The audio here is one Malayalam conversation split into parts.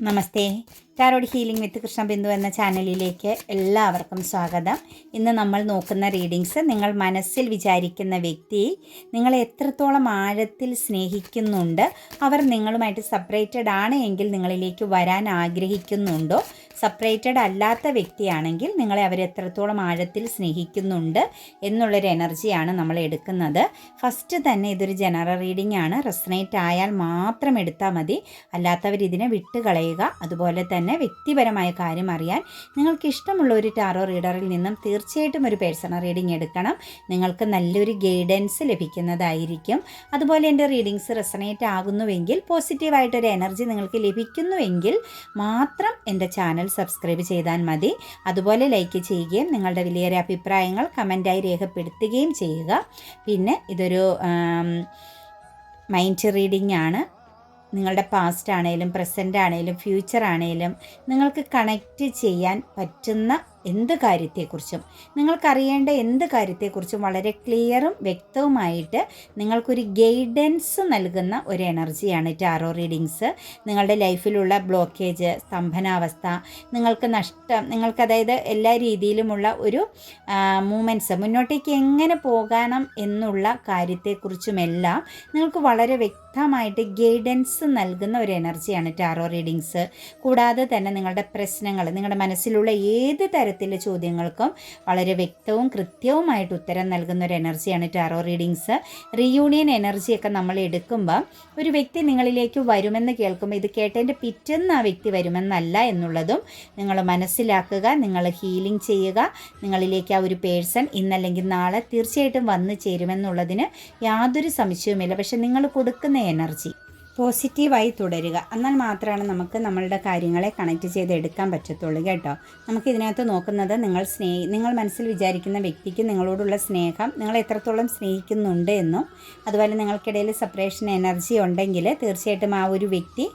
Namaste. Tarot healing with Krishnabindu എന്ന ചാനലിലേക്ക് എല്ലാവർക്കും സ്വാഗതം. ഇന്ന് നമ്മൾ നോക്കുന്ന റീഡിങ്സ് നിങ്ങൾ മനസ്സിൽ വിചാരിക്കുന്ന വ്യക്തി നിങ്ങളെ എത്രത്തോളം ആഴത്തിൽ സ്നേഹിക്കുന്നുണ്ട് അവർ നിങ്ങളുമായിട്ട് സെപ്പറേറ്റഡ് ആണ് എങ്കിൽ നിങ്ങളിലേക്ക് വരാൻ ആഗ്രഹിക്കുന്നുണ്ടോ സെപ്പറേറ്റഡ് അല്ലാത്ത വ്യക്തിയാണെങ്കിൽ നിങ്ങളെ അവർ എത്രത്തോളം ആഴത്തിൽ സ്നേഹിക്കുന്നുണ്ട് എന്നുള്ളൊരു എനർജിയാണ് നമ്മൾ എടുക്കുന്നത്. ഫസ്റ്റ് തന്നെ ഇതൊരു ജനറൽ റീഡിംഗ് ആണ്. റെസനേറ്റ് ആയാൽ മാത്രം എടുത്താൽ മതി. അല്ലാത്തവർ ഇതിനെ വിട്ടുകളയുക. അതുപോലെ തന്നെ വ്യക്തിപരമായ കാര്യം അറിയാൻ നിങ്ങൾക്ക് ഇഷ്ടമുള്ള ഒരു ടാറോ റീഡറിൽ നിന്നും തീർച്ചയായിട്ടും ഒരു പേഴ്സണൽ റീഡിംഗ് എടുക്കണം. നിങ്ങൾക്ക് നല്ലൊരു ഗൈഡൻസ് ലഭിക്കുന്നതായിരിക്കും. അതുപോലെ എന്റെ റീഡിങ്സ് റെസനേറ്റ് ആകുന്നുവെങ്കിൽ പോസിറ്റീവായിട്ടൊരു എനർജി നിങ്ങൾക്ക് ലഭിക്കുന്നുവെങ്കിൽ മാത്രം എന്റെ ചാനൽ സബ്സ്ക്രൈബ് ചെയ്താൽ മതി. അതുപോലെ ലൈക്ക് ചെയ്യുകയും നിങ്ങളുടെ വലിയൊരു അഭിപ്രായങ്ങൾ കമന്റായി രേഖപ്പെടുത്തുകയും ചെയ്യുക. പിന്നെ ഇതൊരു മൈൻഡ് റീഡിംഗ് ആണ്. നിങ്ങളുടെ പാസ്റ്റ് ആണേലും പ്രസന്റ് ആണേലും ഫ്യൂച്ചർ ആണേലും നിങ്ങൾക്ക് കണക്റ്റ് ചെയ്യാൻ പറ്റുന്ന എന്ത് കാര്യത്തെക്കുറിച്ചും നിങ്ങൾക്കറിയേണ്ട എന്ത് കാര്യത്തെക്കുറിച്ചും വളരെ ക്ലിയറും വ്യക്തവുമായിട്ട് നിങ്ങൾക്കൊരു ഗൈഡൻസ് നൽകുന്ന ഒരു എനർജിയാണ് ടാറോ റീഡിങ്സ്. നിങ്ങളുടെ ലൈഫിലുള്ള ബ്ലോക്കേജ് സ്തംഭനാവസ്ഥ നിങ്ങൾക്ക് നഷ്ടം നിങ്ങൾക്ക് അതായത് എല്ലാ രീതിയിലുമുള്ള ഒരു മൂമെന്റ്സ് മുന്നോട്ടേക്ക് എങ്ങനെ പോകണം എന്നുള്ള കാര്യത്തെക്കുറിച്ചുമെല്ലാം നിങ്ങൾക്ക് വളരെ വ്യക്തമായിട്ട് ഗൈഡൻസ് നൽകുന്ന ഒരു എനർജിയാണ് ടാറോ റീഡിങ്സ്. കൂടാതെ തന്നെ നിങ്ങളുടെ പ്രശ്നങ്ങൾ നിങ്ങളുടെ മനസ്സിലുള്ള ഏത് തരത്തിലെ ചോദ്യങ്ങൾക്കും വളരെ വ്യക്തവും കൃത്യവുമായിട്ട് ഉത്തരം നൽകുന്ന ഒരു എനർജിയാണ് ടാറോ റീഡിങ്സ്. റീയൂണിയൻ എനർജിയൊക്കെ നമ്മൾ എടുക്കുമ്പോൾ ഒരു വ്യക്തി നിങ്ങളിലേക്ക് വരുമെന്ന് കേൾക്കുമ്പോൾ ഇത് കേട്ടതിന്റെ പിറ്റെന്ന് ആ വ്യക്തി വരുമെന്നല്ല എന്നുള്ളതും നിങ്ങൾ മനസ്സിലാക്കുക നിങ്ങൾ ഹീലിംഗ് ചെയ്യുക നിങ്ങളിലേക്ക് ആ ഒരു പേഴ്സൺ ഇന്നല്ലെങ്കിൽ നാളെ തീർച്ചയായിട്ടും വന്നു ചേരുമെന്നുള്ളതിന് യാതൊരു സംശയവുമില്ല. പക്ഷെ നിങ്ങൾ കൊടുക്കുന്ന എനർജി പോസിറ്റീവായി തുടരുക. എന്നാൽ മാത്രമാണ് നമുക്ക് നമ്മളുടെ കാര്യങ്ങളെ കണക്ട് ചെയ്ത് എടുക്കാൻ പറ്റത്തുള്ളൂ കേട്ടോ. നമുക്ക് ഇതിനകത്ത് നോക്കുന്നത് നിങ്ങൾ സ്നേ നിങ്ങൾ മനസ്സിൽ വിചാരിക്കുന്ന വ്യക്തിക്ക് നിങ്ങളോടുള്ള സ്നേഹം നിങ്ങൾ എത്രത്തോളം സ്നേഹിക്കുന്നുണ്ട് എന്നും അതുപോലെ നിങ്ങൾക്കിടയിൽ സെപ്പറേഷൻ എനർജി ഉണ്ടെങ്കിൽ തീർച്ചയായിട്ടും ആ ഒരു വ്യക്തി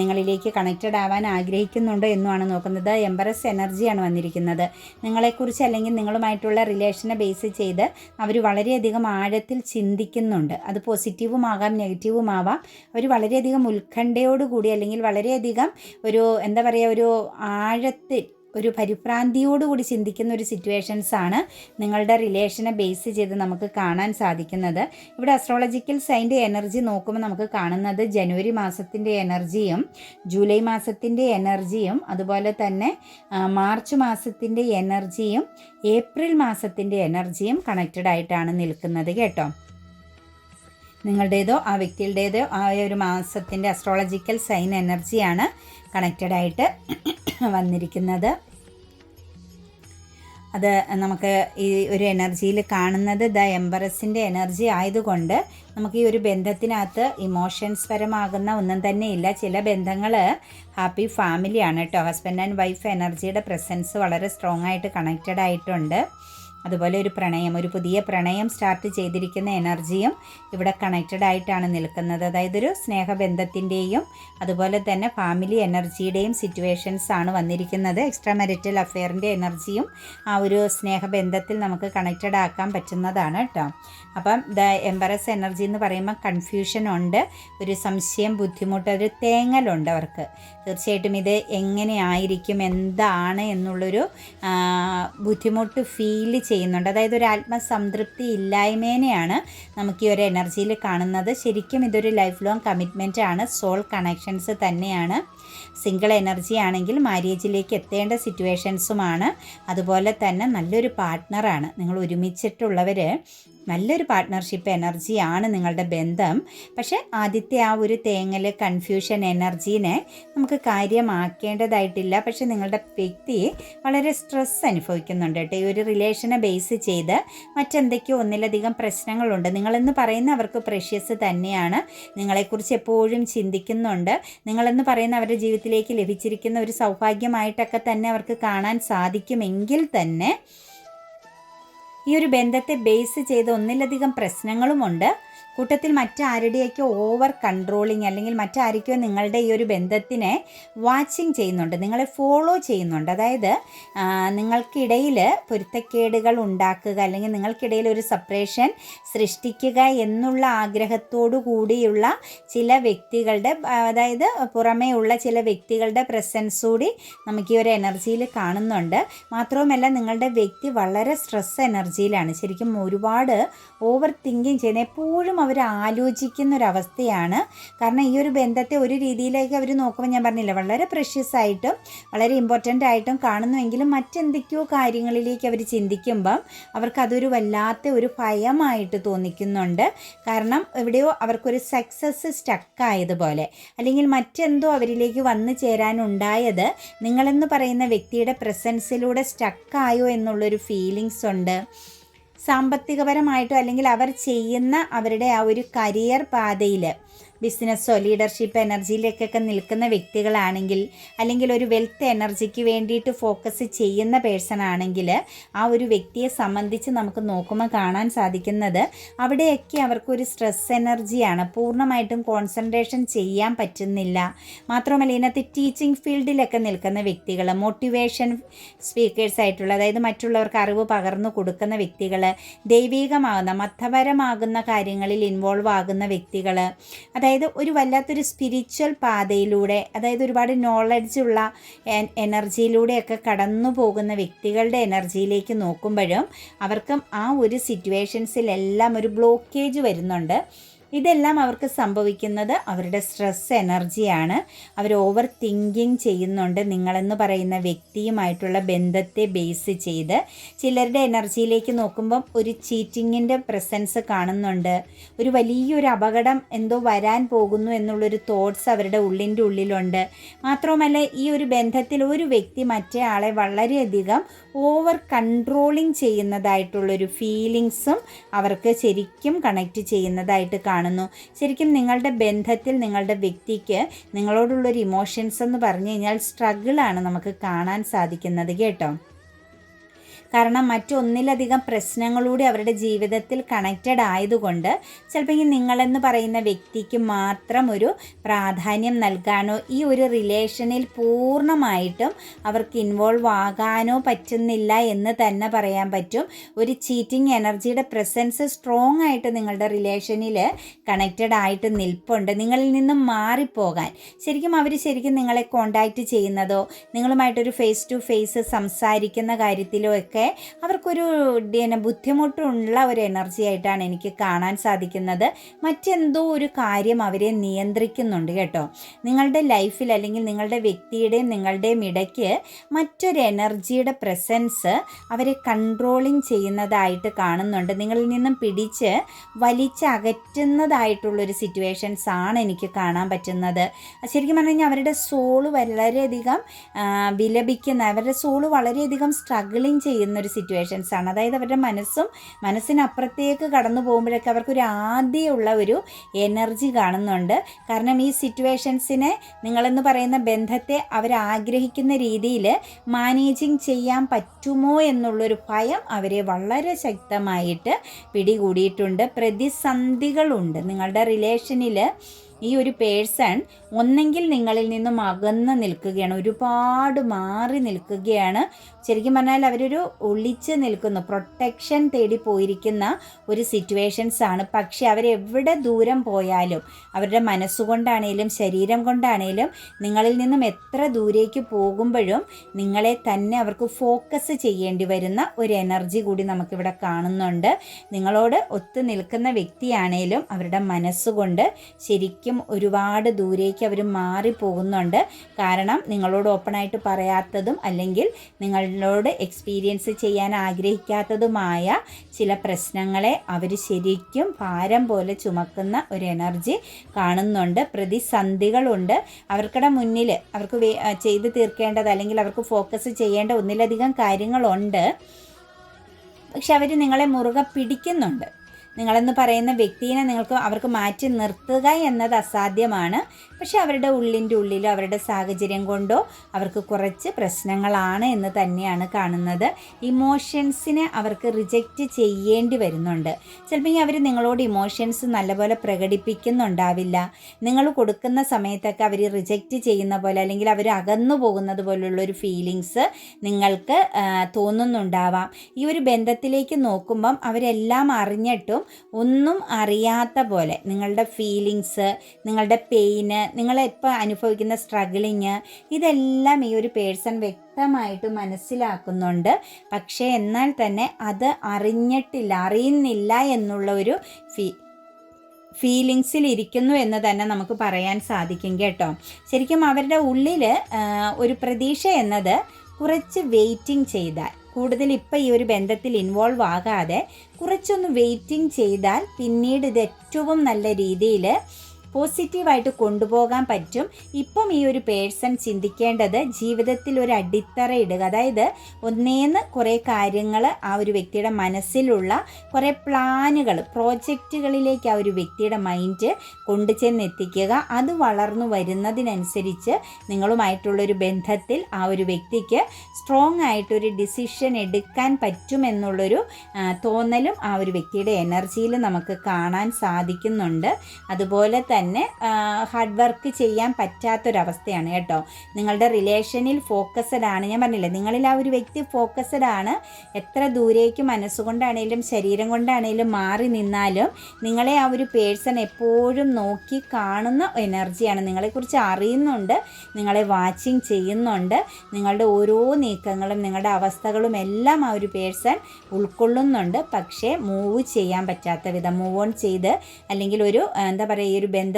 നിങ്ങളിലേക്ക് കണക്റ്റഡ് ആവാൻ ആഗ്രഹിക്കുന്നുണ്ടോ എന്നുമാണ് നോക്കുന്നത്. എംബറസ് എനർജിയാണ് വന്നിരിക്കുന്നത്. നിങ്ങളെക്കുറിച്ച് അല്ലെങ്കിൽ നിങ്ങളുമായിട്ടുള്ള റിലേഷനെ ബേസ് ചെയ്ത് അവർ വളരെയധികം ആഴത്തിൽ ചിന്തിക്കുന്നുണ്ട്. അത് പോസിറ്റീവുമാകാം നെഗറ്റീവുമാവാം അവർ വളരെയധികം ഉത്കണ്ഠയോടുകൂടി അല്ലെങ്കിൽ വളരെയധികം ഒരു എന്താ പറയുക ഒരു ആഴത്തിൽ ഒരു പരിഭ്രാന്തിയോടുകൂടി ചിന്തിക്കുന്ന ഒരു സിറ്റുവേഷൻസ് ആണ് നിങ്ങളുടെ റിലേഷനെ ബേസ് ചെയ്ത് നമുക്ക് കാണാൻ സാധിക്കുന്നത്. ഇവിടെ അസ്ട്രോളജിക്കൽ സൈന്റെ എനർജി നോക്കുമ്പോൾ നമുക്ക് കാണുന്നത് ജനുവരി മാസത്തിന്റെ എനർജിയും ജൂലൈ മാസത്തിന്റെ എനർജിയും അതുപോലെ തന്നെ മാർച്ച് മാസത്തിന്റെ എനർജിയും ഏപ്രിൽ മാസത്തിന്റെ എനർജിയും കണക്റ്റഡ് ആയിട്ടാണ് നിൽക്കുന്നത് കേട്ടോ. നിങ്ങളുടേതോ ആ വ്യക്തിയുടേതോ ആ ഒരു മാസത്തിന്റെ അസ്ട്രോളജിക്കൽ സൈൻ എനർജിയാണ് കണക്റ്റഡ് ആയിട്ട് വന്നിരിക്കുന്നത്. അത് നമുക്ക് ഈ ഒരു എനർജിയിൽ കാണുന്നത് ദ എംബറസിന്റെ എനർജി ആയതുകൊണ്ട് നമുക്ക് ഈ ഒരു ബന്ധത്തിനകത്ത് ഇമോഷൻസ് പരമാകുന്ന ഒന്നും തന്നെ ഇല്ല. ചില ബന്ധങ്ങൾ ഹാപ്പി ഫാമിലിയാണ് കേട്ടോ. ഹസ്ബൻഡ് ആൻഡ് വൈഫ് എനർജിയുടെ പ്രസൻസ് വളരെ സ്ട്രോങ് ആയിട്ട് കണക്റ്റഡ് ആയിട്ടുണ്ട്. അതുപോലെ ഒരു പ്രണയം ഒരു പുതിയ പ്രണയം സ്റ്റാർട്ട് ചെയ്തിരിക്കുന്ന എനർജിയും ഇവിടെ കണക്റ്റഡ് ആയിട്ടാണ് നിൽക്കുന്നത്. അതായത് ഒരു സ്നേഹബന്ധത്തിന്റെയും അതുപോലെ തന്നെ ഫാമിലി എനർജിയുടെയും സിറ്റുവേഷൻസ് ആണ് വന്നിരിക്കുന്നത്. എക്സ്ട്രാ മെരിറ്റൽ അഫെയറിന്റെ എനർജിയും ആ ഒരു സ്നേഹബന്ധത്തിൽ നമുക്ക് കണക്റ്റഡ് ആക്കാൻ പറ്റുന്നതാണ് കേട്ടോ അപ്പം ദ എംബറസ് എനർജി എന്ന് പറയുമ്പോൾ കൺഫ്യൂഷൻ ഉണ്ട് ഒരു സംശയം ബുദ്ധിമുട്ട് ഒരു തേങ്ങലുണ്ട് അവർക്ക്. തീർച്ചയായിട്ടും ഇത് എങ്ങനെയായിരിക്കും എന്താണ് എന്നുള്ളൊരു ബുദ്ധിമുട്ട് ഫീൽ ചെയ്യുന്നുണ്ട്. അതായത് ഒരു ആത്മസംതൃപ്തി ഇല്ലായ്മേനെയാണ് നമുക്ക് ഈ ഒരു എനർജിയിൽ കാണുന്നത്. ശരിക്കും ഇതൊരു ലൈഫ് ലോങ് കമ്മിറ്റ്മെന്റ് ആണ്. സോൾ കണക്ഷൻസ് തന്നെയാണ്. സിംഗിൾ എനർജി ആണെങ്കിൽ മാരേജിലേക്ക് എത്തേണ്ട സിറ്റുവേഷൻസുമാണ്. അതുപോലെ തന്നെ നല്ലൊരു പാർട്ട്ണറാണ്. നിങ്ങൾ ഒരുമിച്ചിട്ടുള്ളവർ നല്ലൊരു പാർട്ട്ണർഷിപ്പ് എനർജിയാണ് നിങ്ങളുടെ ബന്ധം. പക്ഷേ ആദ്യത്തെ ആ ഒരു തേങ്ങൽ കൺഫ്യൂഷൻ എനർജീനെ നമുക്ക് കാര്യമാക്കേണ്ടതായിട്ടില്ല. പക്ഷേ നിങ്ങളുടെ വ്യക്തി വളരെ സ്ട്രെസ് അനുഭവിക്കുന്നുണ്ട് കേട്ടോ. ഈ ഒരു റിലേഷനെ ബേസ് ചെയ്ത് മറ്റെന്തൊക്കെയോ ഒന്നിലധികം പ്രശ്നങ്ങളുണ്ട്. നിങ്ങളെന്ന് പറയുന്ന അവർക്ക് പ്രഷ്യസ് തന്നെയാണ്. നിങ്ങളെക്കുറിച്ച് എപ്പോഴും ചിന്തിക്കുന്നുണ്ട്. നിങ്ങളെന്ന് പറയുന്ന അവരുടെ ജീവിതത്തിലേക്ക് ലഭിച്ചിരിക്കുന്ന ഒരു സൗഭാഗ്യമായിട്ടൊക്കെ തന്നെ അവർക്ക് കാണാൻ സാധിക്കുമെങ്കിൽ തന്നെ ഈ ഒരു ബന്ധത്തെ ബേസ് ചെയ്ത് ഒന്നിലധികം പ്രശ്നങ്ങളുമുണ്ട്. കൂട്ടത്തിൽ മറ്റാരുടെയൊക്കെ ഓവർ കൺട്രോളിങ് അല്ലെങ്കിൽ മറ്റാരൊക്കെയോ നിങ്ങളുടെ ഈ ഒരു ബന്ധത്തിനെ വാച്ചിങ് ചെയ്യുന്നുണ്ട് നിങ്ങളെ ഫോളോ ചെയ്യുന്നുണ്ട്. അതായത് നിങ്ങൾക്കിടയിൽ പൊരുത്തക്കേടുകൾ ഉണ്ടാക്കുക അല്ലെങ്കിൽ നിങ്ങൾക്കിടയിൽ ഒരു സെപ്പറേഷൻ സൃഷ്ടിക്കുക എന്നുള്ള ആഗ്രഹത്തോടു കൂടിയുള്ള ചില വ്യക്തികളുടെ അതായത് പുറമേ ഉള്ള ചില വ്യക്തികളുടെ പ്രസൻസ് കൂടി നമുക്ക് ഈ ഒരു എനർജിയിൽ കാണുന്നുണ്ട്. മാത്രവുമല്ല നിങ്ങളുടെ വ്യക്തി വളരെ സ്ട്രെസ് എനർജിയിലാണ് ശരിക്കും ഒരുപാട് ഓവർ തിങ്കിങ് ചെയ്യുന്ന എപ്പോഴും അവർ ആലോചിക്കുന്ന ഒരു അവസ്ഥയാണ് കാരണം ഈ ഒരു ബന്ധത്തെ ഒരു രീതിയിലേക്ക് അവർ നോക്കുമ്പോൾ ഞാൻ പറഞ്ഞില്ല വളരെ പ്രഷ്യസ് ആയിട്ടും വളരെ ഇമ്പോർട്ടന്റ് ആയിട്ടും കാണുന്നുവെങ്കിലും മറ്റെന്തൊക്കെയോ കാര്യങ്ങളിലേക്ക് അവർ ചിന്തിക്കുമ്പം അവർക്കതൊരു വല്ലാത്ത ഒരു ഭയമായിട്ട് തോന്നിക്കുന്നുണ്ട്. കാരണം എവിടെയോ അവർക്കൊരു സക്സസ് സ്റ്റക്കായതുപോലെ അല്ലെങ്കിൽ മറ്റെന്തോ അവരിലേക്ക് വന്നു ചേരാനുണ്ടായത് നിങ്ങളെന്ന് പറയുന്ന വ്യക്തിയുടെ പ്രസൻസിലൂടെ സ്റ്റക്കായോ എന്നുള്ളൊരു ഫീലിങ്സ് ഉണ്ട്. സാമ്പത്തികപരമായിട്ടോ അല്ലെങ്കിൽ അവർ ചെയ്യുന്ന അവരുടെ ആ ഒരു കരിയർ പാതയിൽ ബിസിനസ്സോ ലീഡർഷിപ്പ് എനർജിയിലേക്കൊക്കെ നിൽക്കുന്ന വ്യക്തികളാണെങ്കിൽ അല്ലെങ്കിൽ ഒരു വെൽത്ത് എനർജിക്ക് വേണ്ടിയിട്ട് ഫോക്കസ് ചെയ്യുന്ന പേഴ്സൺ ആണെങ്കിൽ ആ ഒരു വ്യക്തിയെ സംബന്ധിച്ച് നമുക്ക് നോക്കുമ്പോൾ കാണാൻ സാധിക്കുന്നത് അവിടെയൊക്കെ അവർക്കൊരു സ്ട്രെസ് എനർജിയാണ് പൂർണമായിട്ടും കോൺസെൻട്രേഷൻ ചെയ്യാൻ പറ്റുന്നില്ല. മാത്രമല്ല ഇതിനകത്ത് ടീച്ചിങ് ഫീൽഡിലൊക്കെ നിൽക്കുന്ന വ്യക്തികൾ മോട്ടിവേഷൻ സ്പീക്കേഴ്സ് ആയിട്ടുള്ള അതായത് മറ്റുള്ളവർക്ക് അറിവ് പകർന്നു കൊടുക്കുന്ന വ്യക്തികൾ ദൈവികമാകുന്ന മതപരമാകുന്ന കാര്യങ്ങളിൽ ഇൻവോൾവ് ആകുന്ന വ്യക്തികൾ അതായത് ഒരു വല്ലാത്തൊരു സ്പിരിച്വൽ പാതയിലൂടെ അതായത് ഒരുപാട് നോളജ് ഉള്ള എനർജിയിലൂടെയൊക്കെ കടന്നു പോകുന്ന വ്യക്തികളുടെ എനർജിയിലേക്ക് നോക്കുമ്പോഴും അവർക്കും ആ ഒരു സിറ്റുവേഷൻസിലെല്ലാം ഒരു ബ്ലോക്കേജ് വരുന്നുണ്ട്. ഇതെല്ലാം അവർക്ക് സംഭവിക്കുന്നത് അവരുടെ സ്ട്രെസ് എനർജിയാണ് അവർ ഓവർ തിങ്കിങ് ചെയ്യുന്നുണ്ട്. നിങ്ങളെന്ന് പറയുന്ന വ്യക്തിയുമായിട്ടുള്ള ബന്ധത്തെ ബേസ് ചെയ്ത്. ചിലരുടെ എനർജിയിലേക്ക് നോക്കുമ്പം ഒരു ചീറ്റിങ്ങിന്റെ പ്രസൻസ് കാണുന്നുണ്ട്. ഒരു വലിയൊരു അപകടം എന്തോ വരാൻ പോകുന്നു എന്നുള്ളൊരു തോട്ട്സ് അവരുടെ ഉള്ളിന്റെ ഉള്ളിലുണ്ട്. മാത്രവുമല്ല ഈ ഒരു ബന്ധത്തിൽ ഒരു വ്യക്തി മറ്റേ ആളെ വളരെയധികം ഓവർ കൺട്രോളിങ് ചെയ്യുന്നതായിട്ടുള്ളൊരു ഫീലിങ്സും അവർക്ക് ശരിക്കും കണക്റ്റ് ചെയ്യുന്നതായിട്ട് കാണുന്നു. ശരിക്കും നിങ്ങളുടെ ബന്ധത്തിൽ നിങ്ങളുടെ വ്യക്തിക്ക് നിങ്ങളോടുള്ളൊരു ഇമോഷൻസ് എന്ന് പറഞ്ഞു കഴിഞ്ഞാൽ സ്ട്രഗിളാണ് നമുക്ക് കാണാൻ സാധിക്കുന്നത് കേട്ടോ. കാരണം മറ്റൊന്നിലധികം പ്രശ്നങ്ങളൂടെ അവരുടെ ജീവിതത്തിൽ കണക്റ്റഡ് ആയതുകൊണ്ട് ചിലപ്പോൾ ഈ നിങ്ങളെന്ന് പറയുന്ന വ്യക്തിക്ക് മാത്രം ഒരു പ്രാധാന്യം നൽകാനോ ഈ ഒരു റിലേഷനിൽ പൂർണമായിട്ടും അവർക്ക് ഇൻവോൾവ് ആകാനോ പറ്റുന്നില്ല എന്ന് തന്നെ പറയാൻ പറ്റും. ഒരു ചീറ്റിംഗ് എനർജിയുടെ പ്രസൻസ് സ്ട്രോങ് ആയിട്ട് നിങ്ങളുടെ റിലേഷനിൽ കണക്റ്റഡ് ആയിട്ട് നിൽപ്പുണ്ട്. നിങ്ങളിൽ നിന്നും മാറിപ്പോകാൻ. ശരിക്കും അവർ ശരിക്കും നിങ്ങളെ കോണ്ടാക്റ്റ് ചെയ്യുന്നതോ നിങ്ങളുമായിട്ടൊരു ഫേസ് ടു ഫേസ് സംസാരിക്കുന്ന കാര്യത്തിലോ ഒക്കെ അവർക്കൊരു പിന്നെ ബുദ്ധിമുട്ടുള്ള ഒരു എനർജി ആയിട്ടാണ് എനിക്ക് കാണാൻ സാധിക്കുന്നത്. മറ്റെന്തോ ഒരു കാര്യം അവരെ നിയന്ത്രിക്കുന്നുണ്ട് കേട്ടോ. നിങ്ങളുടെ ലൈഫിൽ അല്ലെങ്കിൽ നിങ്ങളുടെ വ്യക്തിയുടെയും നിങ്ങളുടെയും ഇടയ്ക്ക് മറ്റൊരു എനർജിയുടെ പ്രസൻസ് അവരെ കൺട്രോളിങ് ചെയ്യുന്നതായിട്ട് കാണുന്നുണ്ട്. നിങ്ങളിൽ നിന്നും പിടിച്ച് വലിച്ചകറ്റുന്നതായിട്ടുള്ളൊരു സിറ്റുവേഷൻസ് ആണ് എനിക്ക് കാണാൻ പറ്റുന്നത്. ശരിക്കും പറഞ്ഞു കഴിഞ്ഞാൽ അവരുടെ സോൾ വളരെയധികം വിലപിക്കുന്ന അവരുടെ സോൾ വളരെയധികം സ്ട്രഗിളിങ് ചെയ്യുന്ന ഒരു സിറ്റുവേഷൻസ് ആണ്. അതായത് അവരുടെ മനസ്സും മനസ്സിനപ്പുറത്തേക്ക് കടന്നു പോകുമ്പോഴൊക്കെ അവർക്കൊരു ആദ്യമുള്ള ഒരു എനർജി കാണുന്നുണ്ട്. കാരണം ഈ സിറ്റുവേഷൻസിനെ നിങ്ങളെന്ന് പറയുന്ന ബന്ധത്തെ അവരാഗ്രഹിക്കുന്ന രീതിയിൽ മാനേജിങ് ചെയ്യാൻ പറ്റുമോ എന്നുള്ളൊരു ഭയം അവരെ വളരെ ശക്തമായിട്ട് പിടികൂടിയിട്ടുണ്ട്. പ്രതിസന്ധികളുണ്ട്. നിങ്ങളുടെ റിലേഷനിൽ ഈ ഒരു പേഴ്സൺ ഒന്നെങ്കിൽ നിങ്ങളിൽ നിന്നും അകന്ന് നിൽക്കുകയാണ് ഒരുപാട് മാറി നിൽക്കുകയാണ്. ശരിക്കും പറഞ്ഞാൽ അവരൊരു ഒളിച്ച് നിൽക്കുന്നു പ്രൊട്ടക്ഷൻ തേടി പോയിരിക്കുന്ന ഒരു സിറ്റുവേഷൻസ് ആണ്. പക്ഷെ അവരെവിടെ ദൂരം പോയാലും അവരുടെ മനസ്സുകൊണ്ടാണേലും ശരീരം കൊണ്ടാണേലും നിങ്ങളിൽ നിന്നും എത്ര ദൂരേക്ക് പോകുമ്പോഴും നിങ്ങളെ തന്നെ അവർക്ക് ഫോക്കസ് ചെയ്യേണ്ടി വരുന്ന ഒരു എനർജി കൂടി നമുക്കിവിടെ കാണുന്നുണ്ട്. നിങ്ങളോട് ഒത്തു നിൽക്കുന്ന വ്യക്തിയാണേലും അവരുടെ മനസ്സുകൊണ്ട് ശരിക്കും ഒരുപാട് ദൂരേക്ക് അവർ മാറിപ്പോകുന്നുണ്ട് കാരണം നിങ്ങളോട് ഓപ്പണായിട്ട് പറയാത്തതും അല്ലെങ്കിൽ നിങ്ങളോട് എക്സ്പീരിയൻസ് ചെയ്യാൻ ആഗ്രഹിക്കാത്തതുമായ ചില പ്രശ്നങ്ങളെ അവർ ശരിക്കും ഭാരം പോലെ ചുമക്കുന്ന ഒരു എനർജി കാണുന്നുണ്ട്. പ്രതിസന്ധികളുണ്ട്. അവർക്കിടെ മുന്നിൽ അവർക്ക് ചെയ്തു തീർക്കേണ്ടത് അല്ലെങ്കിൽ അവർക്ക് ഫോക്കസ് ചെയ്യേണ്ട ഒന്നിലധികം കാര്യങ്ങളുണ്ട്. പക്ഷെ അവർ നിങ്ങളെ മുറുകെ പിടിക്കുന്നുണ്ട്. നിങ്ങളെന്ന് പറയുന്ന വ്യക്തിയെ നിങ്ങൾക്ക് അവർക്ക് മാറ്റി നിർത്തുക എന്നത് അസാധ്യമാണ്. പക്ഷെ അവരുടെ ഉള്ളിന്റെ ഉള്ളിലോ അവരുടെ സാഹചര്യം കൊണ്ടോ അവർക്ക് കുറച്ച് പ്രശ്നങ്ങളാണ് എന്ന് തന്നെയാണ് കാണുന്നത്. ഇമോഷൻസിനെ അവർക്ക് റിജക്റ്റ് ചെയ്യേണ്ടി വരുന്നുണ്ട്. ചിലപ്പോൾ അവർ നിങ്ങളോട് ഇമോഷൻസ് നല്ലപോലെ പ്രകടിപ്പിക്കുന്നുണ്ടാവില്ല. നിങ്ങൾ കൊടുക്കുന്ന സമയത്തൊക്കെ അവർ റിജക്റ്റ് ചെയ്യുന്ന പോലെ അല്ലെങ്കിൽ അവർ അകന്നു പോകുന്നത് പോലുള്ളൊരു ഫീലിങ്സ് നിങ്ങൾക്ക് തോന്നുന്നുണ്ടാവാം. ഈ ഒരു ബന്ധത്തിലേക്ക് നോക്കുമ്പം അവരെല്ലാം അറിഞ്ഞിട്ടും ഒന്നും അറിയാത്ത പോലെ നിങ്ങളുടെ ഫീലിങ്സ് നിങ്ങളുടെ പെയിന് നിങ്ങളിപ്പോൾ അനുഭവിക്കുന്ന സ്ട്രഗിളിങ് ഇതെല്ലാം ഈ ഒരു പേഴ്സൺ വ്യക്തമായിട്ട് മനസ്സിലാക്കുന്നുണ്ട്. പക്ഷേ എന്നാൽ തന്നെ അത് അറിഞ്ഞിട്ടില്ല അറിയുന്നില്ല എന്നുള്ള ഒരു ഫീ ഫീലിങ്സിൽ ഇരിക്കുന്നു എന്ന് തന്നെ നമുക്ക് പറയാൻ സാധിക്കും കേട്ടോ. ശരിക്കും അവരുടെ ഉള്ളിൽ ഒരു പ്രതീക്ഷ എന്നത് കുറച്ച് വെയിറ്റിംഗ് ചെയ്താൽ കൂടുതൽ ഇപ്പം ഈ ഒരു ബന്ധത്തിൽ ഇൻവോൾവ് ആകാതെ കുറച്ചൊന്ന് വെയിറ്റിംഗ് ചെയ്താൽ പിന്നീട് ഇത് ഏറ്റവും നല്ല രീതിയിൽ പോസിറ്റീവായിട്ട് കൊണ്ടുപോകാൻ പറ്റും. ഇപ്പം ഈ ഒരു പേഴ്സൺ ചിന്തിക്കേണ്ടത് ജീവിതത്തിൽ ഒരു അടിത്തറ ഇടുക. അതായത് ഒന്നേന്ന് കുറേ കാര്യങ്ങൾ ആ ഒരു വ്യക്തിയുടെ മനസ്സിലുള്ള കുറേ പ്ലാനുകൾ പ്രോജക്റ്റുകളിലേക്ക് ആ ഒരു വ്യക്തിയുടെ മൈൻഡ് കൊണ്ടു എത്തിക്കുക അത് വളർന്നു വരുന്നതിനനുസരിച്ച് നിങ്ങളുമായിട്ടുള്ളൊരു ബന്ധത്തിൽ ആ ഒരു വ്യക്തിക്ക് സ്ട്രോങ് ആയിട്ടൊരു ഡിസിഷൻ എടുക്കാൻ പറ്റുമെന്നുള്ളൊരു തോന്നലും ആ ഒരു വ്യക്തിയുടെ എനർജിയിൽ നമുക്ക് കാണാൻ സാധിക്കുന്നുണ്ട്. അതുപോലെ തന്നെ ഹാർഡ് വർക്ക് ചെയ്യാൻ പറ്റാത്തൊരവസ്ഥയാണ് കേട്ടോ. നിങ്ങളുടെ റിലേഷനിൽ ഫോക്കസ്ഡ് ആണ്. ഞാൻ പറഞ്ഞില്ലേ നിങ്ങളിൽ ആ ഒരു വ്യക്തി ഫോക്കസ്ഡ് ആണ്. എത്ര ദൂരേക്ക് മനസ്സുകൊണ്ടാണേലും ശരീരം കൊണ്ടാണേലും മാറി നിന്നാലും നിങ്ങളെ ആ ഒരു പേഴ്സൺ എപ്പോഴും നോക്കി കാണുന്ന എനർജിയാണ് നിങ്ങളെക്കുറിച്ച് അറിയുന്നുണ്ട് നിങ്ങളെ വാച്ചിങ് ചെയ്യുന്നുണ്ട് നിങ്ങളുടെ ഓരോ നീക്കങ്ങളും നിങ്ങളുടെ അവസ്ഥകളും എല്ലാം ആ ഒരു പേഴ്സൺ ഉൾക്കൊള്ളുന്നുണ്ട്. പക്ഷേ മൂവ് ചെയ്യാൻ പറ്റാത്ത വിധം മൂവ് ഓൺ ചെയ്ത് അല്ലെങ്കിൽ ഒരു എന്താ പറയുക ഈ ഒരു ബന്ധത്തിനകത്ത്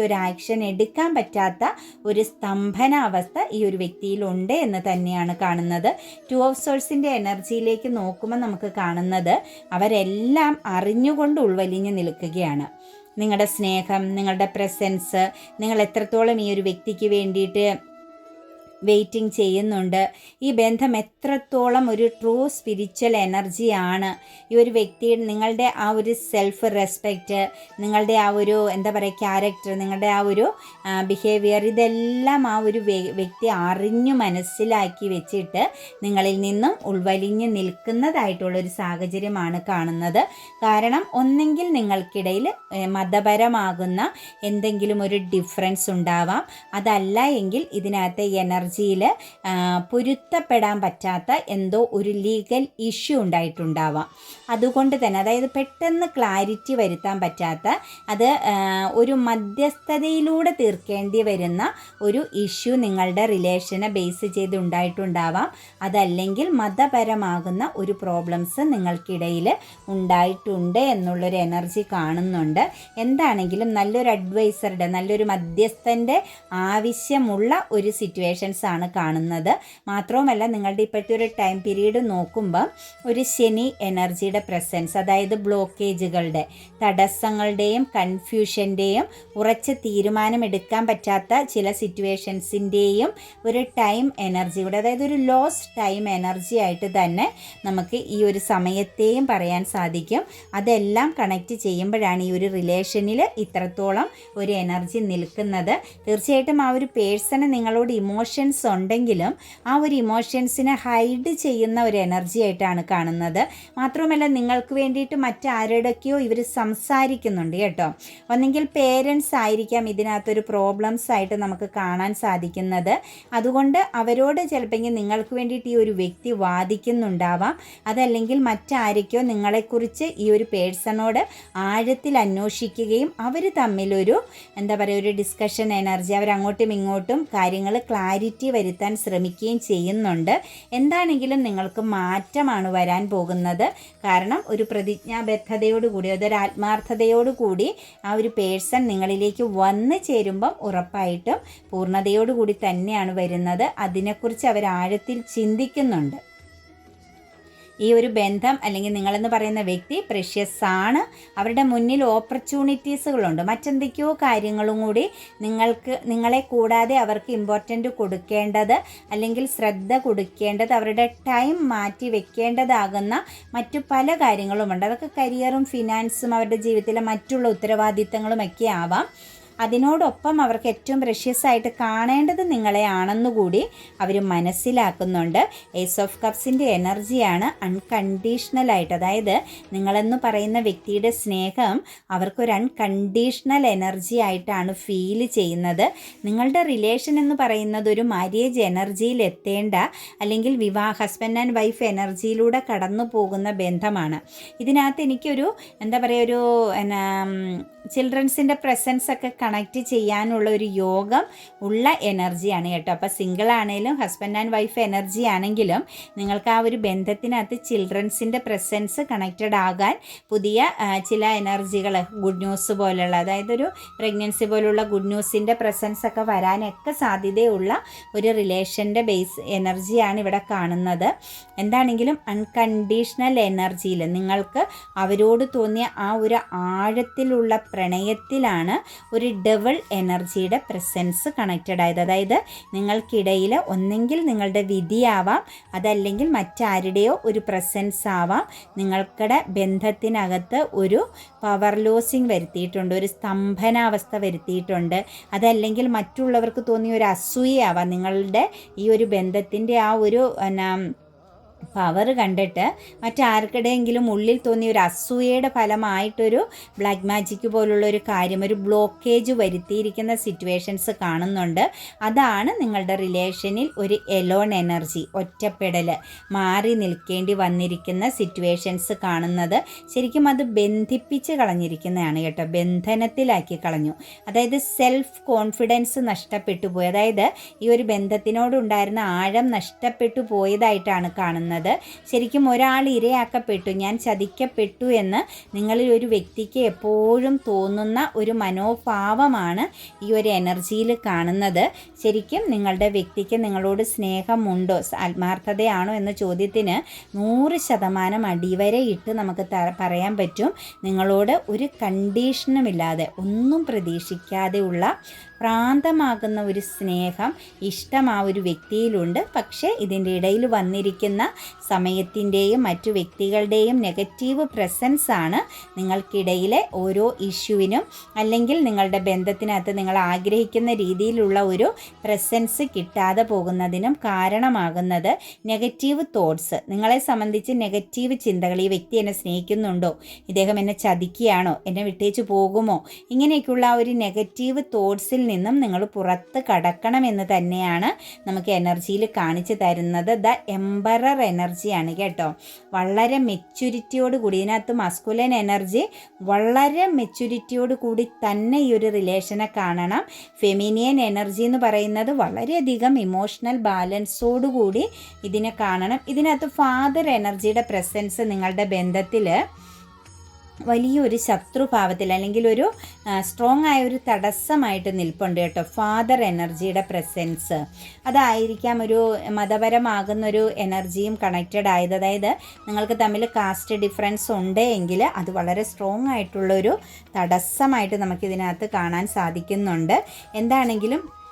ഒരു ആക്ഷൻ എടുക്കാൻ പറ്റാത്ത ഒരു സ്തംഭന അവസ്ഥ ഈ ഒരു വ്യക്തിയിലുണ്ട് എന്ന് തന്നെയാണ് കാണുന്നത്. ടു ഓഫ് സോഴ്സിന്റെ എനർജിയിലേക്ക് നോക്കുമ്പോൾ നമുക്ക് കാണുന്നത് അവരെല്ലാം അറിഞ്ഞുകൊണ്ട് ഉൾവലിഞ്ഞ് നിൽക്കുകയാണ്. നിങ്ങളുടെ സ്നേഹം നിങ്ങളുടെ പ്രസൻസ് നിങ്ങൾ എത്രത്തോളം ഈ ഒരു വ്യക്തിക്ക് വേണ്ടിയിട്ട് വെയിറ്റിംഗ് ചെയ്യുന്നുണ്ട്. ഈ ബന്ധം എത്രത്തോളം ഒരു ട്രൂ സ്പിരിച്വൽ എനർജിയാണ് ഈ ഒരു വ്യക്തി നിങ്ങളുടെ ആ ഒരു സെൽഫ് റെസ്പെക്റ്റ് നിങ്ങളുടെ ആ ഒരു എന്താ പറയുക ക്യാരക്ടർ നിങ്ങളുടെ ആ ഒരു ബിഹേവിയർ ഇതെല്ലാം ആ ഒരു വ്യക്തി അറിഞ്ഞു മനസ്സിലാക്കി വെച്ചിട്ട് നിങ്ങളിൽ നിന്നും ഉൾവലിഞ്ഞ് നിൽക്കുന്നതായിട്ടുള്ളൊരു സാഹചര്യമാണ് കാണുന്നത്. കാരണം ഒന്നെങ്കിൽ നിങ്ങൾക്കിടയിൽ മതപരമാകുന്ന എന്തെങ്കിലും ഒരു ഡിഫറൻസ് ഉണ്ടാവാം. അതല്ല എങ്കിൽ ഇതിനകത്ത് എനർജിയിൽ പൊരുത്തപ്പെടാൻ പറ്റാത്ത എന്തോ ഒരു ലീഗൽ ഇഷ്യൂ ഉണ്ടായിട്ടുണ്ടാവാം. അതുകൊണ്ട് തന്നെ അതായത് പെട്ടെന്ന് ക്ലാരിറ്റി വരുത്താൻ പറ്റാത്ത അത് ഒരു മധ്യസ്ഥതയിലൂടെ തീർക്കേണ്ടി വരുന്ന ഒരു ഇഷ്യൂ നിങ്ങളുടെ റിലേഷനെ ബേസ് ചെയ്ത് ഉണ്ടായിട്ടുണ്ടാവാം. അതല്ലെങ്കിൽ മതപരമാകുന്ന ഒരു പ്രോബ്ലംസ് നിങ്ങൾക്കിടയിൽ ഉണ്ടായിട്ടുണ്ട് എന്നുള്ളൊരു എനർജി കാണുന്നുണ്ട്. എന്താണെങ്കിലും നല്ലൊരു അഡ്വൈസറുടെ നല്ലൊരു മധ്യസ്ഥന്റെ ആവശ്യമുള്ള ഒരു സിറ്റുവേഷൻസ് ആണ് കാണുന്നത്. മാത്രവുമല്ല നിങ്ങളുടെ ഇപ്പോഴത്തെ ഒരു ടൈം പീരീഡ് നോക്കുമ്പം ഒരു ശനി എനർജിയുടെ പ്രസൻസ് അതായത് ബ്ലോക്കേജുകളുടെ തടസ്സങ്ങളുടെയും കൺഫ്യൂഷന്റെയും ഉറച്ച തീരുമാനമെടുക്കാൻ പറ്റാത്ത ചില സിറ്റുവേഷൻസിന്റെയും ഒരു ടൈം എനർജിയുടെ അതായത് ഒരു ലോസ് ടൈം എനർജി ആയിട്ട് തന്നെ നമുക്ക് ഈ ഒരു സമയത്തെയും പറയാൻ സാധിക്കും. അതെല്ലാം കണക്റ്റ് ചെയ്യുമ്പോഴാണ് ഈ ഒരു റിലേഷനിൽ ഇത്രത്തോളം ഒരു എനർജി നിൽക്കുന്നത്. തീർച്ചയായിട്ടും ആ ഒരു പേഴ്സണ് നിങ്ങളോട് ഇമോഷൻസ് ഉണ്ടെങ്കിലും ആ ഒരു ഇമോഷൻസിനെ ഹൈഡ് ചെയ്യുന്ന ഒരു എനർജി ആയിട്ടാണ് കാണുന്നത്. മാത്രമല്ല നിങ്ങൾക്ക് വേണ്ടിയിട്ട് മറ്റാരുടെയൊക്കെയോ ഇവർ സംസാരിക്കുന്നുണ്ട് കേട്ടോ. ഒന്നെങ്കിൽ പേരൻസ് ആയിരിക്കാം ഇതിനകത്തൊരു പ്രോബ്ലംസ് ആയിട്ട് നമുക്ക് കാണാൻ സാധിക്കുന്നത്. അതുകൊണ്ട് അവരോട് ചിലപ്പോൾ നിങ്ങൾക്ക് വേണ്ടിയിട്ട് ഈ ഒരു വ്യക്തി വാദിക്കുന്നുണ്ടാവാം. അതല്ലെങ്കിൽ മറ്റാരൊക്കെയോ നിങ്ങളെക്കുറിച്ച് ഈ ഒരു പേഴ്സണോട് ആഴത്തിൽ അന്വേഷിക്കുകയും അവർ തമ്മിലൊരു എന്താ പറയുക ഒരു ഡിസ്കഷൻ എനർജി അവർ അങ്ങോട്ടും ഇങ്ങോട്ടും കാര്യങ്ങൾ ക്ലാരിറ്റി വരുത്താൻ ശ്രമിക്കുകയും ചെയ്യുന്നുണ്ട്. എന്താണെങ്കിലും നിങ്ങൾക്ക് മാറ്റമാണ് വരാൻ പോകുന്നത്. കാരണം ഒരു പ്രതിജ്ഞാബദ്ധതയോടുകൂടി അതൊരു ആത്മാർത്ഥതയോടുകൂടി ആ ഒരു പേഴ്സൺ നിങ്ങളിലേക്ക് വന്നു ചേരുമ്പം ഉറപ്പായിട്ടും പൂർണതയോടുകൂടി തന്നെയാണ് വരുന്നത്. അതിനെക്കുറിച്ച് അവർ ആഴത്തിൽ ചിന്തിക്കുന്നുണ്ട്. ഈ ഒരു ബന്ധം അല്ലെങ്കിൽ നിങ്ങളെന്ന് പറയുന്ന വ്യക്തി പ്രഷ്യസ് ആണ്. അവരുടെ മുന്നിൽ ഓപ്പർച്യൂണിറ്റീസുകളുണ്ട് മറ്റെന്തൊക്കെയോ കാര്യങ്ങളും കൂടി നിങ്ങൾക്ക് നിങ്ങളെ കൂടാതെ അവർക്ക് ഇമ്പോർട്ടന്റ് കൊടുക്കേണ്ടത് അല്ലെങ്കിൽ ശ്രദ്ധ കൊടുക്കേണ്ടത് അവരുടെ ടൈം മാറ്റി വെക്കേണ്ടതാകുന്ന മറ്റു പല കാര്യങ്ങളുമുണ്ട്. അതൊക്കെ കരിയറും ഫിനാൻസും അവരുടെ ജീവിതത്തിലെ മറ്റുള്ള ഉത്തരവാദിത്തങ്ങളും ഒക്കെ ആവാം. അതിനോടൊപ്പം അവർക്ക് ഏറ്റവും പ്രഷ്യസ് ആയിട്ട് കാണേണ്ടത് നിങ്ങളെ ആണെന്നുകൂടി അവർ മനസ്സിലാക്കുന്നുണ്ട് ഏസ് ഓഫ് കപ്സിന്റെ എനർജിയാണ് അൺകണ്ടീഷണൽ ആയിട്ട്. അതായത് നിങ്ങളെന്ന് പറയുന്ന വ്യക്തിയുടെ സ്നേഹം അവർക്കൊരു അൺകണ്ടീഷണൽ എനർജി ആയിട്ടാണ് ഫീൽ ചെയ്യുന്നത്. നിങ്ങളുടെ റിലേഷൻ എന്ന് പറയുന്നത് ഒരു മാര്യേജ് എനർജിയിൽ എത്തേണ്ട അല്ലെങ്കിൽ വിവാഹ ഹസ്ബൻഡ് ആൻഡ് വൈഫ് എനർജിയിലൂടെ കടന്നു പോകുന്ന ബന്ധമാണ്. ഇതിനകത്ത് എനിക്കൊരു എന്താ പറയുക ഒരു ചിൽഡ്രൻസിന്റെ പ്രസൻസ് ഒക്കെ കണക്റ്റ് ചെയ്യാനുള്ള ഒരു യോഗം ഉള്ള എനർജിയാണ് കേട്ടോ. അപ്പോൾ സിംഗിൾ ആണെങ്കിലും ഹസ്ബൻഡ് ആൻഡ് വൈഫ് എനർജി ആണെങ്കിലും നിങ്ങൾക്ക് ആ ഒരു ബന്ധത്തിനകത്ത് ചിൽഡ്രൻസിന്റെ പ്രസൻസ് കണക്റ്റഡ് ആകാൻ പുതിയ ചില എനർജികൾ ഗുഡ് ന്യൂസ് പോലുള്ള അതായത് ഒരു പ്രഗ്നൻസി പോലുള്ള ഗുഡ് ന്യൂസിന്റെ പ്രസൻസ് ഒക്കെ വരാനൊക്കെ സാധ്യതയുള്ള ഒരു റിലേഷന്റെ ബേസ് എനർജിയാണ് ഇവിടെ കാണുന്നത്. എന്താണെങ്കിലും അൺകണ്ടീഷണൽ എനർജിയിൽ നിങ്ങൾക്ക് അവരോട് തോന്നിയ ആ ഒരു ആഴത്തിലുള്ള പ്രണയത്തിലാണ് ഒരു ഡബിൾ എനർജിയുടെ പ്രസൻസ് കണക്റ്റഡ് ആയത് അതായത് നിങ്ങൾക്കിടയിൽ ഒന്നെങ്കിൽ നിങ്ങളുടെ വിധിയാവാം അതല്ലെങ്കിൽ മറ്റാരുടെയോ ഒരു പ്രസൻസ് ആവാം. നിങ്ങൾക്കിടെ ബന്ധത്തിനകത്ത് ഒരു പവർ ലോസിങ് വരുത്തിയിട്ടുണ്ട് ഒരു സ്തംഭനാവസ്ഥ വരുത്തിയിട്ടുണ്ട്. അതല്ലെങ്കിൽ മറ്റുള്ളവർക്ക് തോന്നിയ ഒരു അസൂയയാവാം നിങ്ങളുടെ ഈ ഒരു ബന്ധത്തിന്റെ ആ ഒരു എന്നാ പവർ കണ്ടിട്ട് മറ്റാർക്കിടെയെങ്കിലും ഉള്ളിൽ തോന്നിയ ഒരു അസൂയയുടെ ഫലമായിട്ടൊരു ബ്ലാക്ക് മാജിക് പോലുള്ള ഒരു കാര്യം ഒരു ബ്ലോക്കേജ് വരുത്തിയിരിക്കുന്ന സിറ്റുവേഷൻസ് കാണുന്നുണ്ട്. അതാണ് നിങ്ങളുടെ റിലേഷനിൽ ഒരു എലോൺ എനർജി ഒറ്റപ്പെടൽ മാറി നിൽക്കേണ്ടി വന്നിരിക്കുന്ന സിറ്റുവേഷൻസ് കാണുന്നത്. ശരിക്കും അത് ബന്ധിപ്പിച്ച് കളഞ്ഞിരിക്കുന്നതാണ് കേട്ടോ. ബന്ധനത്തിലാക്കി കളഞ്ഞു. അതായത് സെൽഫ് കോൺഫിഡൻസ് നഷ്ടപ്പെട്ടു പോയി. അതായത് ഈ ഒരു ബന്ധത്തിനോടുണ്ടായിരുന്ന ആഴം നഷ്ടപ്പെട്ടു പോയതായിട്ടാണ് കാണുന്നത്. ശരിക്കും ഒരാൾ ഇരയാക്കപ്പെട്ടു ഞാൻ ചതിക്കപ്പെട്ടു എന്ന് നിങ്ങളിൽ ഒരു വ്യക്തിക്ക് എപ്പോഴും തോന്നുന്ന ഒരു മനോഭാവമാണ് ഈ ഒരു എനർജിയിൽ കാണുന്നത്. ശരിക്കും നിങ്ങളുടെ വ്യക്തിക്ക് നിങ്ങളോട് സ്നേഹമുണ്ടോ? ആത്മാർത്ഥതയാണോ എന്ന ചോദ്യത്തിന് നൂറ് ശതമാനം അടിവരെ ഇട്ട് നമുക്ക് പറയാൻ പറ്റും. നിങ്ങളോട് ഒരു കണ്ടീഷനുമില്ലാതെ ഒന്നും പ്രതീക്ഷിക്കാതെയുള്ള പ്രാന്തമാകുന്ന ഒരു സ്നേഹം ഇഷ്ടം ആ ഒരു വ്യക്തിയിലുണ്ട്. പക്ഷേ ഇതിന്റെ ഇടയിൽ വന്നിരിക്കുന്ന സമയത്തിന്റെയും മറ്റു വ്യക്തികളുടെയും നെഗറ്റീവ് പ്രസൻസ് ആണ് നിങ്ങൾക്കിടയിലെ ഓരോ ഇഷ്യൂവിനും അല്ലെങ്കിൽ നിങ്ങളുടെ ബന്ധത്തിനകത്ത് നിങ്ങൾ ആഗ്രഹിക്കുന്ന രീതിയിലുള്ള ഒരു പ്രസൻസ് കിട്ടാതെ പോകുന്നതിനും കാരണമാകുന്നത് നെഗറ്റീവ് തോട്ട്സ് നിങ്ങളെ സംബന്ധിച്ച് നെഗറ്റീവ് ചിന്തകൾ ഈ വ്യക്തി എന്നെ സ്നേഹിക്കുന്നുണ്ടോ? ഇദ്ദേഹം എന്നെ ചതിക്കുകയാണോ? എന്നെ വിട്ടേച്ച് പോകുമോ? ഇങ്ങനെയൊക്കെയുള്ള ആ ഒരു നെഗറ്റീവ് തോട്ട്സിൽ നിന്നും നിങ്ങൾ പുറത്ത് കടക്കണമെന്ന് തന്നെയാണ് നമുക്ക് എനർജിയിൽ കാണിച്ചു തരുന്നത്. ദ എംബറർ എനർജിയാണ് കേട്ടോ. വളരെ മെച്യൂരിറ്റിയോട് കൂടി ഇതിനകത്ത് മസ്കുലൻ എനർജി വളരെ മെച്യൂരിറ്റിയോട് കൂടി തന്നെ ഈ ഒരു റിലേഷനെ കാണണം. ഫെമിനിയൻ എനർജി എന്ന് പറയുന്നത് വളരെയധികം ഇമോഷണൽ ബാലൻസോട് കൂടി ഇതിനെ കാണണം. ഇതിനകത്ത് ഫാദർ എനർജിയുടെ പ്രസൻസ് നിങ്ങളുടെ ബന്ധത്തിൽ വലിയൊരു ശത്രുഭാവത്തിൽ അല്ലെങ്കിൽ ഒരു സ്ട്രോങ് ആയ ഒരു തടസ്സമായിട്ട് നിൽപ്പുണ്ട് കേട്ടോ. ഫാദർ എനർജിയുടെ പ്രസൻസ് അതായിരിക്കാം ഒരു മതപരമാകുന്നൊരു എനർജിയും കണക്റ്റഡ് ആയത്. അതായത് നിങ്ങൾക്ക് തമ്മിൽ കാസ്റ്റ് ഡിഫറൻസ് ഉണ്ട് എങ്കിൽ അത് വളരെ സ്ട്രോങ് ആയിട്ടുള്ളൊരു തടസ്സമായിട്ട് നമുക്കിതിനകത്ത് കാണാൻ സാധിക്കുന്നുണ്ട്. എന്താണെങ്കിലും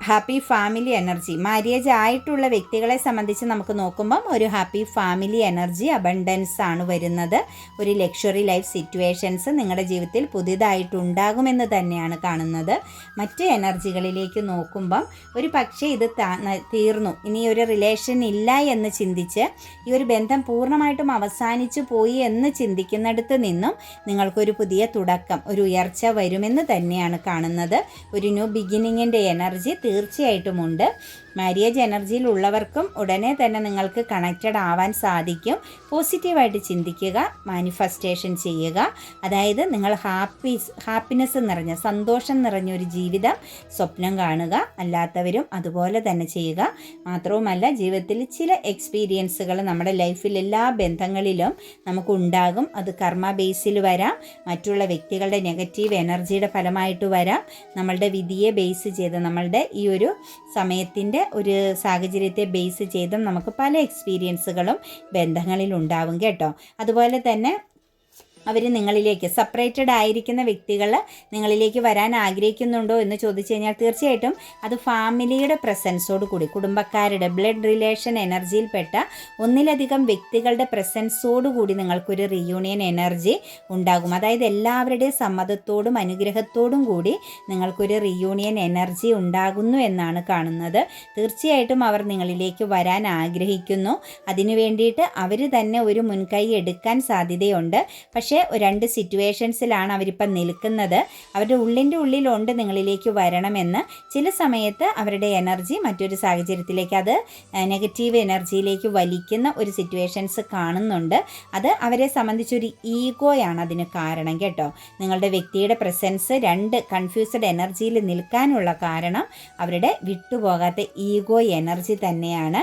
ഹാപ്പി ഫാമിലി എനർജി. മാര്യേജ് ആയിട്ടുള്ള വ്യക്തികളെ സംബന്ധിച്ച് നമുക്ക് നോക്കുമ്പം ഒരു ഹാപ്പി ഫാമിലി എനർജി അബണ്ടൻസ് ആണ് വരുന്നത്. ഒരു ലക്ഷറി ലൈഫ് സിറ്റുവേഷൻസ് നിങ്ങളുടെ ജീവിതത്തിൽ പുതിയതായിട്ടുണ്ടാകുമെന്ന് തന്നെയാണ് കാണുന്നത്. മറ്റ് എനർജികളിലേക്ക് നോക്കുമ്പം ഒരു പക്ഷേ ഇത് തീർന്നു. ഇനി ഒരു റിലേഷൻ ഇല്ല എന്ന് ചിന്തിച്ച് ഈ ഒരു ബന്ധം പൂർണമായിട്ടും അവസാനിച്ചു പോയി എന്ന് ചിന്തിക്കുന്നിടത്ത് നിന്നും നിങ്ങൾക്കൊരു പുതിയ തുടക്കം ഒരു ഉയർച്ച വരുമെന്ന് തന്നെയാണ് കാണുന്നത്. ഒരു ന്യൂ ബിഗിനിങ്ങിന്റെ എനർജി തീർച്ചയായിട്ടും ഉണ്ട് മാര്യേജ് എനർജിയിൽ ഉള്ളവർക്കും ഉടനെ തന്നെ നിങ്ങൾക്ക് കണക്റ്റഡ് ആവാൻ സാധിക്കും. പോസിറ്റീവായിട്ട് ചിന്തിക്കുക മാനിഫെസ്റ്റേഷൻ ചെയ്യുക. അതായത് നിങ്ങൾ ഹാപ്പി ഹാപ്പിനെസ് നിറഞ്ഞ സന്തോഷം നിറഞ്ഞൊരു ജീവിതം സ്വപ്നം കാണുക അല്ലാത്തവരും അതുപോലെ തന്നെ ചെയ്യുക. മാത്രവുമല്ല ജീവിതത്തിൽ ചില എക്സ്പീരിയൻസുകൾ നമ്മുടെ ലൈഫിൽ എല്ലാ ബന്ധങ്ങളിലും നമുക്കുണ്ടാകും അത് കർമ്മ ബേസിൽ വരാം. മറ്റുള്ള വ്യക്തികളുടെ നെഗറ്റീവ് എനർജിയുടെ ഫലമായിട്ട് വരാം. നമ്മളുടെ വിധിയെ ബേസ് ചെയ്ത് നമ്മളുടെ ഈ ഒരു സമയത്തിന്റെ ഒരു സാഹചര്യത്തെ ബേസ് ചെയ്തും നമുക്ക് പല എക്സ്പീരിയൻസുകളും ബന്ധങ്ങളിൽ ഉണ്ടാവും കേട്ടോ. അതുപോലെ തന്നെ അവർ നിങ്ങളിലേക്ക് സെപ്പറേറ്റഡ് ആയിരിക്കുന്ന വ്യക്തികൾ നിങ്ങളിലേക്ക് വരാൻ ആഗ്രഹിക്കുന്നുണ്ടോ എന്ന് ചോദിച്ചു കഴിഞ്ഞാൽ തീർച്ചയായിട്ടും അത് ഫാമിലിയുടെ പ്രസൻസോട് കൂടി കുടുംബക്കാരുടെ ബ്ലഡ് റിലേഷൻ എനർജിയിൽപ്പെട്ട ഒന്നിലധികം വ്യക്തികളുടെ പ്രസൻസോട് കൂടി നിങ്ങൾക്കൊരു റിയൂണിയൻ എനർജി ഉണ്ടാകും. അതായത് എല്ലാവരുടെയും സമ്മതത്തോടും അനുഗ്രഹത്തോടും കൂടി നിങ്ങൾക്കൊരു റിയൂണിയൻ എനർജി ഉണ്ടാകുന്നു എന്നാണ് കാണുന്നത്. തീർച്ചയായിട്ടും അവർ നിങ്ങളിലേക്ക് വരാൻ ആഗ്രഹിക്കുന്നു. അതിനു വേണ്ടിയിട്ട് അവർ തന്നെ ഒരു മുൻകൈ എടുക്കാൻ സാധ്യതയുണ്ട്. പക്ഷേ രണ്ട് സിറ്റുവേഷൻസിലാണ് അവരിപ്പം നിൽക്കുന്നത്. അവരുടെ ഉള്ളിന്റെ ഉള്ളിലുണ്ട് നിങ്ങളിലേക്ക് വരണമെന്ന്. ചില സമയത്ത് അവരുടെ എനർജി മറ്റൊരു സാഹചര്യത്തിലേക്ക് അത് നെഗറ്റീവ് എനർജിയിലേക്ക് വലിക്കുന്ന ഒരു സിറ്റുവേഷൻസ് കാണുന്നുണ്ട്. അത് അവരെ സംബന്ധിച്ചൊരു ഈഗോയാണ് അതിന് കാരണം കേട്ടോ. നിങ്ങളുടെ വ്യക്തിയുടെ പ്രസൻസ് രണ്ട് കൺഫ്യൂസ്ഡ് എനർജിയിൽ നിൽക്കാനുള്ള കാരണം അവരുടെ വിട്ടുപോകാത്ത ഈഗോ എനർജി തന്നെയാണ്.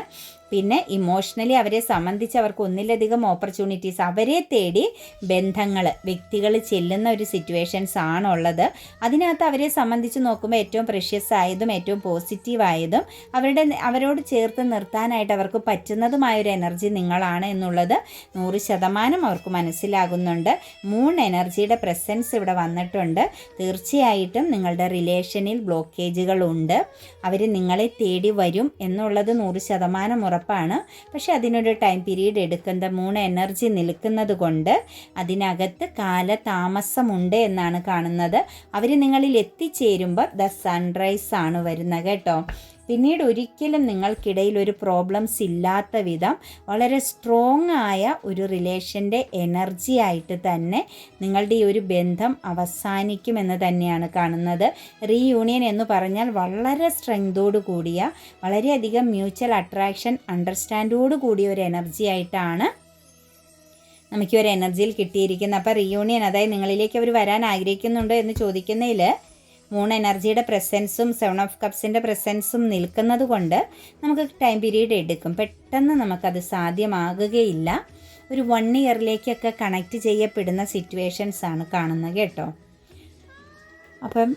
പിന്നെ ഇമോഷണലി അവരെ സംബന്ധിച്ച് അവർക്ക് ഒന്നിലധികം ഓപ്പർച്യൂണിറ്റീസ് അവരെ തേടി ബന്ധങ്ങൾ വ്യക്തികൾ ചെല്ലുന്ന ഒരു സിറ്റുവേഷൻസ് ആണുള്ളത്. അതിനകത്ത് അവരെ സംബന്ധിച്ച് നോക്കുമ്പോൾ ഏറ്റവും പ്രഷ്യസ് ആയതും ഏറ്റവും പോസിറ്റീവായതും അവരുടെ അവരോട് ചേർത്ത് നിർത്താനായിട്ട് അവർക്ക് പറ്റുന്നതുമായ ഒരു എനർജി നിങ്ങളാണ് എന്നുള്ളത് നൂറ് ശതമാനം അവർക്ക് മനസ്സിലാകുന്നുണ്ട്. മൂൺ എനർജിയുടെ പ്രസൻസ് ഇവിടെ വന്നിട്ടുണ്ട്. തീർച്ചയായിട്ടും നിങ്ങളുടെ റിലേഷനിൽ ബ്ലോക്കേജുകളുണ്ട് അവർ നിങ്ങളെ തേടി വരും എന്നുള്ളത് നൂറ് ശതമാനം ഉറപ്പാണ്. പക്ഷേ അതിനൊരു ടൈം പീരീഡ് എടുക്കുന്ന മൂന്ന് എനർജി നിൽക്കുന്നത് കൊണ്ട് അതിനകത്ത് കാലതാമസമുണ്ട് എന്നാണ് കാണുന്നത്. അവർ നിങ്ങളിൽ എത്തിച്ചേരുമ്പോൾ ദ സൺറൈസ് ആണ് വരുന്നത് കേട്ടോ. പിന്നീട് ഒരിക്കലും നിങ്ങൾക്കിടയിൽ ഒരു പ്രോബ്ലംസ് ഇല്ലാത്ത വിധം വളരെ സ്ട്രോങ് ആയ ഒരു റിലേഷന്റെ എനർജി ആയിട്ട് തന്നെ നിങ്ങളുടെ ഈ ഒരു ബന്ധം അവസാനിക്കുമെന്ന് തന്നെയാണ് കാണുന്നത്. റീയൂണിയൻ എന്ന് പറഞ്ഞാൽ വളരെ സ്ട്രെങ്തോടു കൂടിയ വളരെയധികം മ്യൂച്വൽ അട്രാക്ഷൻ അണ്ടർസ്റ്റാൻഡോട് കൂടിയ ഒരു എനർജി ആയിട്ടാണ് നമുക്ക് ഒരു എനർജിയിൽ കിട്ടിയിരിക്കുന്നത്. അപ്പോൾ റീയൂണിയൻ അതായത് നിങ്ങളിലേക്ക് അവർ വരാൻ ആഗ്രഹിക്കുന്നുണ്ടോ എന്ന് ചോദിക്കുന്നതിൽ മൂൺ എനർജിയുടെ പ്രസൻസും സെവൻ ഓഫ് കപ്സിന്റെ പ്രസൻസും നിൽക്കുന്നത് കൊണ്ട് നമുക്ക് ടൈം പീരീഡ് എടുക്കും. പെട്ടെന്ന് നമുക്കത് സാധ്യമാകുകയില്ല. ഒരു വൺ ഇയറിലേക്കൊക്കെ കണക്റ്റ് ചെയ്യപ്പെടുന്ന സിറ്റുവേഷൻസ് ആണ് കാണുന്നത് കേട്ടോ. അപ്പം